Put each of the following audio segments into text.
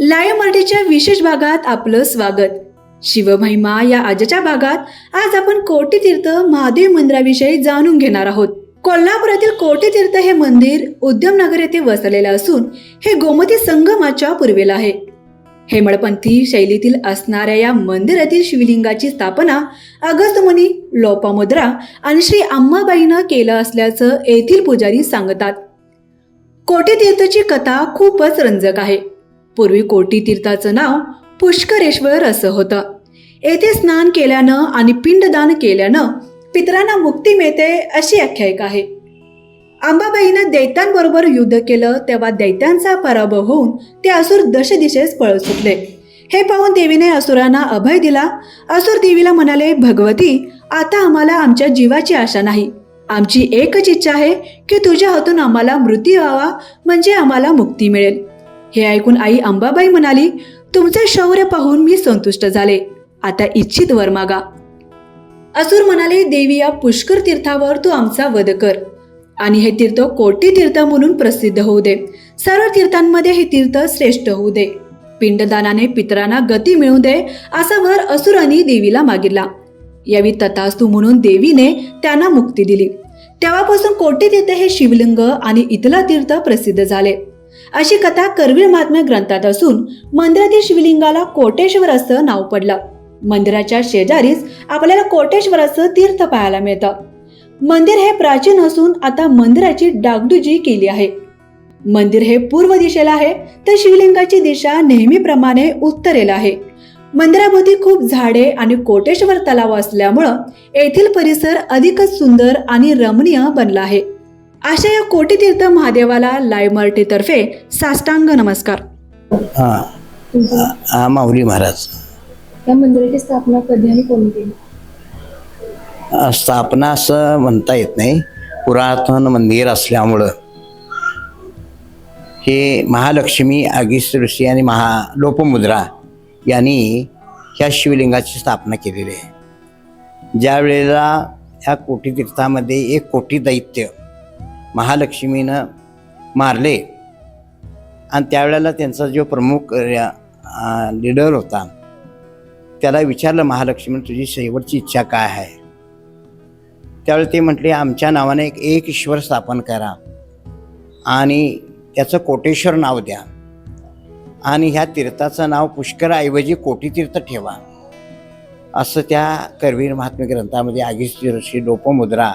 कथेच्या विशेष भागात आपलं स्वागत. शिवमहिमा या आजच्या भागात आज आपण कोटीतीर्थ महादेव मंदिराविषयी जाणून घेणार आहोत. कोल्हापुरातील कोटीतीर्थ हे मंदिर उद्यमनगर येथे वसलेले असून हे गोमती संगमाच्या पूर्वेला आहे. हेमळपंथी शैलीतील असणाऱ्या या मंदिरातील शिवलिंगाची स्थापना अगस्त्यमुनी लोपामुद्रा आणि श्री अंबाबाईनं केलं असल्याचं येथील पुजारी सांगतात. कोटीतीर्थची कथा खूपच रंजक आहे. पूर्वी कोटी तीर्थाचं नाव पुष्करेश्वर असं होतं. येथे स्नान केल्यानं आणि पिंडदान केल्यानं पितरांना मुक्ती मिळते अशी आख्यायिका आहे. अंबाबाईनं दैत्यांबरोबर युद्ध केलं तेव्हा दैत्यांचा पराभव होऊन ते असुर दशदिशेस पळ सुटले. हे पाहून देवीने असुरांना अभय दिला. असुर देवीला म्हणाले भगवती आता आम्हाला आमच्या जीवाची आशा नाही. आमची एकच इच्छा आहे की तुझ्या हातून आम्हाला मृत्यू व्हावा म्हणजे आम्हाला मुक्ती मिळेल. हे ऐकून आई अंबाबाई म्हणाली तुमचे शौर्य पाहून मी संतुष्ट झाले. आता इच्छित वर मागा. असुर म्हणाले देवी या पुष्कर तीर्थावर तू आमचा वध कर. आणि हे तीर्थ कोटी तीर्थ म्हणून प्रसिद्ध होऊ दे. सर्व तीर्थांमध्ये हे तीर्थ श्रेष्ठ होऊ दे. पिंडदानाने पितरांना गती मिळू दे असा वर असुरांनी देवीला मागितला. यावी तथास्तू म्हणून देवीने त्यांना मुक्ती दिली. तेव्हापासून कोटी तीर्थ हे शिवलिंग आणि इथला तीर्थ प्रसिद्ध झाले. अशी कथा करवीर महात्म्य ग्रंथात असून मंदिरातील शिवलिंगाला कोटेश्वर असं नाव पडलं. मंदिराच्या शेजारीच आपल्याला कोटेश्वराचं तीर्थ पाहायला मिळतं. मंदिर हे प्राचीन असून आता मंदिराची डागडुजी केली आहे. मंदिर हे पूर्व दिशेला आहे तर शिवलिंगाची दिशा नेहमीप्रमाणे उत्तरेला आहे. मंदिराभोवती खूप झाडे आणि कोटेश्वर तलाव असल्यामुळं येथील परिसर अधिकच सुंदर आणि रमणीय बनला आहे. अशा या कोटीतीर्थ महादेवाला लाईव्ह मराठीतर्फे साष्टांग नमस्कार. हां हा माऊली महाराज. या मंदिराची स्थापना कधी आणि कोणी केली? अ, स्थापना असं म्हणता येत नाही. पुरातन मंदिर असल्यामुळं. हे महालक्ष्मी आगिस्त ऋषी आणि महा लोपमुद्रा यांनी ह्या शिवलिंगाची स्थापना केलेली आहे. ज्या वेळेला ह्या कोटी तीर्थामध्ये एक कोटी दैत्य महालक्ष्मीनं मारले. आणि त्यावेळेला त्यांचा जो प्रमुख लिडर होता त्याला विचारलं महालक्ष्मी तुझी शेवटची इच्छा काय आहे? त्यावेळी ते म्हटले आमच्या नावाने एक एक ईश्वर स्थापन करा आणि त्याचं कोटेश्वर नाव द्या आणि ह्या तीर्थाचं नाव पुष्कराऐवजी कोटीतीर्थ ठेवा. असं त्या करवीर महात्म्य ग्रंथामध्ये आगिस्ती ऋषी लोपमुद्रा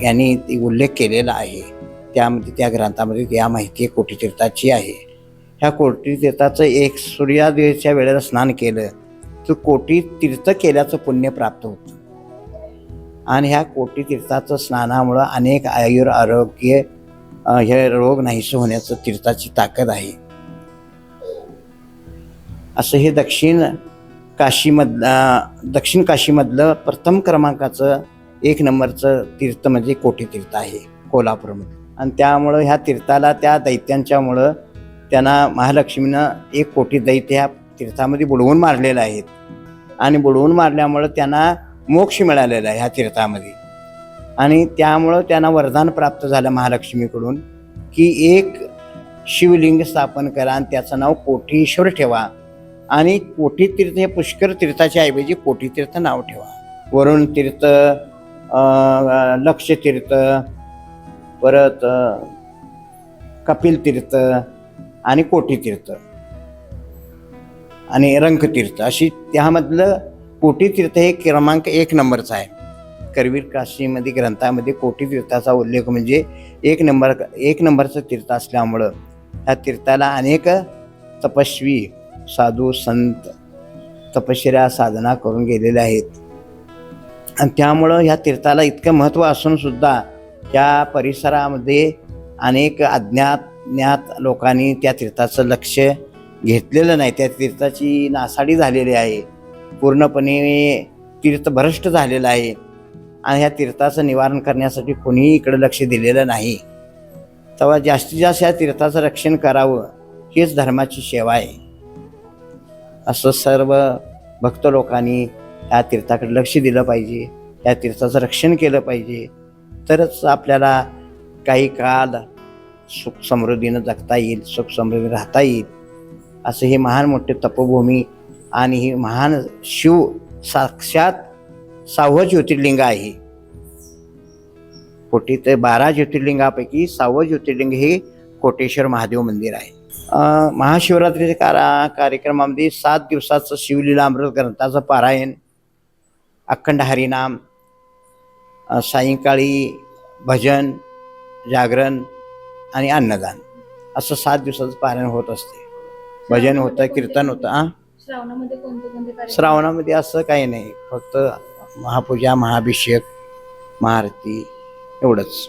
यांनी ती उल्लेख केलेला आहे. त्यामध्ये त्या ग्रंथामध्ये या माहिती कोटीतीर्थाची आहे. ह्या कोटीतीर्थाचं एक सूर्यादेच्या वेळेला स्नान केलं तर कोटी तीर्थ केल्याचं पुण्य प्राप्त होतं. आणि ह्या कोटी तीर्थाचं स्नानामुळं अनेक आयुर आरोग्य हे रोग नाहीसे होण्याचं तीर्थाची ताकद आहे. असं हे दक्षिण काशीमधलं दक्षिण काशीमधलं प्रथम क्रमांकाचं एक नंबरचं तीर्थ म्हणजे कोठीतीर्थ आहे कोल्हापूरमध्ये. आणि त्यामुळं ह्या तीर्थाला त्या दैत्यांच्यामुळं त्यांना महालक्ष्मीनं एक कोटी दैत्य ह्या तीर्थामध्ये बुडवून मारलेलं आहेत. आणि बुडवून मारल्यामुळं त्यांना मोक्ष मिळालेला आहे ह्या तीर्थामध्ये. आणि त्यामुळं त्यांना वरदान प्राप्त झालं महालक्ष्मीकडून की एक शिवलिंग स्थापन करा आणि त्याचं नाव कोटीश्वर ठेवा. आणि कोटीतीर्थ हे पुष्कर तीर्थाच्या ऐवजी कोटीतीर्थ नाव ठेवा. वरुण तीर्थ लक्षतीर्थ परत कपिलतीर्थ कपिल तीर्थ आणि कोटीतीर्थ आणि रंगतीर्थ अशी त्यामधलं कोटी तीर्थ हे क्रमांक एक नंबरचा आहे. करवीर काशीमध्ये ग्रंथामध्ये कोटी तीर्थाचा उल्लेख म्हणजे एक नंबर एक नंबरचं तीर्थ असल्यामुळं ह्या तीर्थाला अनेक तपस्वी साधू संत तपश्चर्या साधना करून गेलेले आहेत. आणि त्यामुळं ह्या तीर्थाला इतकं महत्त्व असूनसुद्धा त्या परिसरामध्ये अनेक अज्ञात ज्ञात लोकांनी त्या तीर्थाचं लक्ष घेतलेलं नाही. त्या तीर्थाची नासाडी झालेली आहे. पूर्णपणे तीर्थ भ्रष्ट झालेलं आहे. आणि ह्या तीर्थाचं निवारण करण्यासाठी कोणीही इकडं लक्ष दिलेलं नाही. तेव्हा जास्तीत जास्त ह्या तीर्थाचं रक्षण करावं हीच धर्माची सेवा आहे. असं सर्व भक्त लोकांनी या तीर्थाकडे लक्ष दिलं पाहिजे या तीर्थाचं रक्षण केलं पाहिजे. तरच आपल्याला काही काळ सुख समृद्धीनं जगता येईल सुख समृद्धी राहता येईल. असं हे महान मोठे तपोभूमी आणि ही महान शिव साक्षात सहावं ज्योतिर्लिंग आहे. कोटी ते बारा ज्योतिर्लिंगापैकी सहावं ज्योतिर्लिंग हे कोटेश्वर महादेव मंदिर आहे. महाशिवरात्रीच्या कारा कार्यक्रमामध्ये सात दिवसाचं शिवलीला अमृत ग्रंथाचं पारायण अखंड हरिनाम सायंकाळी भजन जागरण आणि अन्नदान. असं सात दिवसाचं पारायण होत असते. भजन होतं कीर्तन होतं आ? श्रावणामध्ये असं काही नाही. फक्त महापूजा महाभिषेक महाआरती एवढंच.